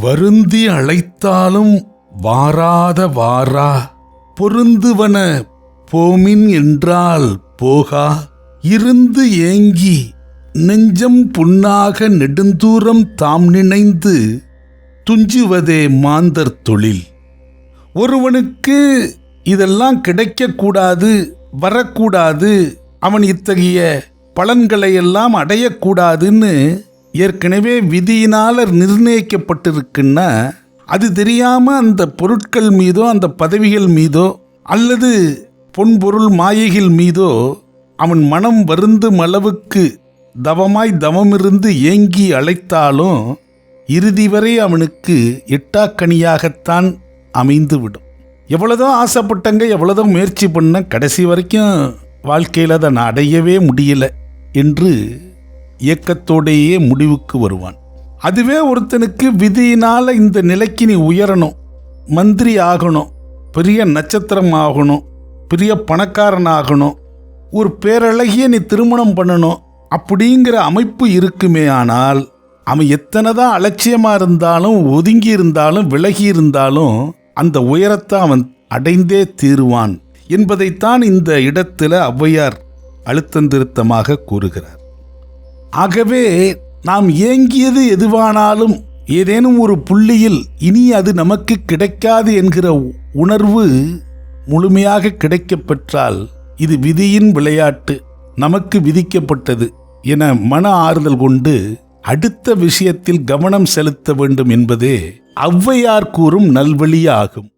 வருந்தி அழைத்தாலும் வாராத வாரா பொருந்துவன போமின் என்றால் போகா. இருந்து ஏங்கி நெஞ்சம் புண்ணாக நெடுந்தூரம் தாம் நினைந்து துஞ்சுவதே மாந்தர் தொழில். ஒருவனுக்கு இதெல்லாம் கிடைக்கக்கூடாது வரக்கூடாது அவன் இத்தகைய பலன்களையெல்லாம் அடையக்கூடாதுன்னு ஏற்கனவே விதியினால் நிர்ணயிக்கப்பட்டிருக்குன்னா அது தெரியாம அந்த பொருட்கள் மீதோ அந்த பதவிகள் மீதோ அல்லது பொன்பொருள் மாயைகள் மீதோ அவன் மனம் வருந்தும் அளவுக்கு தவமாய் தவமிருந்து ஏங்கி அழைத்தாலும் இறுதி வரை அவனுக்கு எட்டாக்கனியாகத்தான் அமைந்துவிடும். எவ்வளோதான் ஆசைப்பட்டங்க எவ்வளோதான் முயற்சி பண்ண கடைசி வரைக்கும் வாழ்க்கையில் அதை நான் அடையவே முடியல என்று இயக்கத்தோடையே முடிவுக்கு வருவான். அதுவே ஒருத்தனுக்கு விதியினால் இந்த நிலைக்கு நீ உயரணும் மந்திரி ஆகணும் பெரிய நட்சத்திரம் ஆகணும் பெரிய பணக்காரன் ஆகணும் ஒரு பேரழகிய நீ திருமணம் பண்ணணும் அப்படிங்கிற அமைப்பு இருக்குமே ஆனால் அவன் எத்தனை தான் அலட்சியமாக இருந்தாலும் ஒதுங்கி இருந்தாலும் விலகி இருந்தாலும் அந்த உயரத்தை அவன் அடைந்தே தீருவான் என்பதைத்தான் இந்த இடத்துல ஔவையார் அழுத்தந்திருத்தமாக கூறுகிறார். ஆகவே நாம் ஏங்கியது எதுவானாலும் ஏதேனும் ஒரு புள்ளியில் இனி அது நமக்கு கிடைக்காது என்கிற உணர்வு முழுமையாக கிடைக்கப்பெற்றால் இது விதியின் விளையாட்டு நமக்கு விதிக்கப்பட்டது என மன ஆறுதல் கொண்டு அடுத்த விஷயத்தில் கவனம் செலுத்த வேண்டும் என்பதே ஔவையார் கூறும் நல்வழியாகும்.